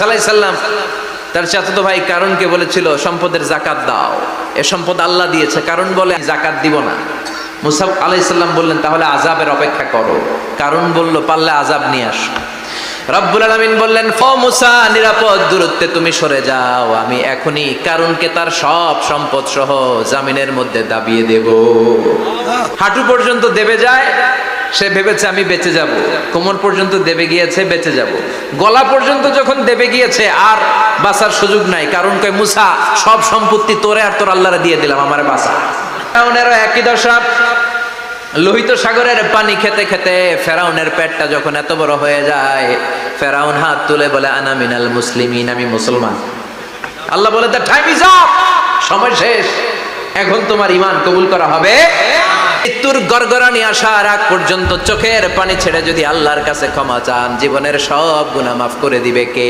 সাল্লাম, তার চাচাতো ভাই কারণকে বলেছিল, সম্পদের জাকাত দাও। এ সম্পদ আল্লাহ দিয়েছে। কারণ বলে জাকাত দিব না। মুসাফ আলাইসাল্লাম বললেন, তাহলে আজাবের অপেক্ষা করো। কারণ বলল, পারলে আজাব নিয়ে আস। রব্বুল আলমিন বললেন, ফ মুসা, নিরাপদ দূরত্বে তুমি সরে যাও। আমি এখনই কারণকে তার সব সম্পদ সহ জামিনের মধ্যে দাবিয়ে দেব। হাঁটু পর্যন্ত দেবে যায়। সে ভেবেছে, আমি বেঁচে যাব। কোমর পর্যন্ত দেবে গিয়েছে, বেঁচে যাব। গলা পর্যন্ত যখন দেবে গিয়েছে, আর বাঁচার সুযোগ নাই। কারণ কয়, মুসা, সব সম্পত্তি তোরে আর তোর আল্লাহরে দিয়ে দিলাম, আমার বাসা ফেরাউনেরও একই দশা। লোহিত সাগরের পানি খেতে খেতে ফেরাউনের পেটটা যখন এত বড় হয়ে যায়, ফেরাউন হাত তুলে বলে, আনা মিনাল মুসলিমিন, আমি মুসলমান। আল্লাহ বলে দ্য টাইম ইজ আপ সময় শেষ। এখন তোমার ইমান কবুল করা হবে মৃত্যুর গড়গড়ানি আসার আগ পর্যন্ত চোখের পানি ছেড়ে যদি আল্লাহর কাছে ক্ষমা চান, জীবনের সব গুণা মাফ করে দিবে কে?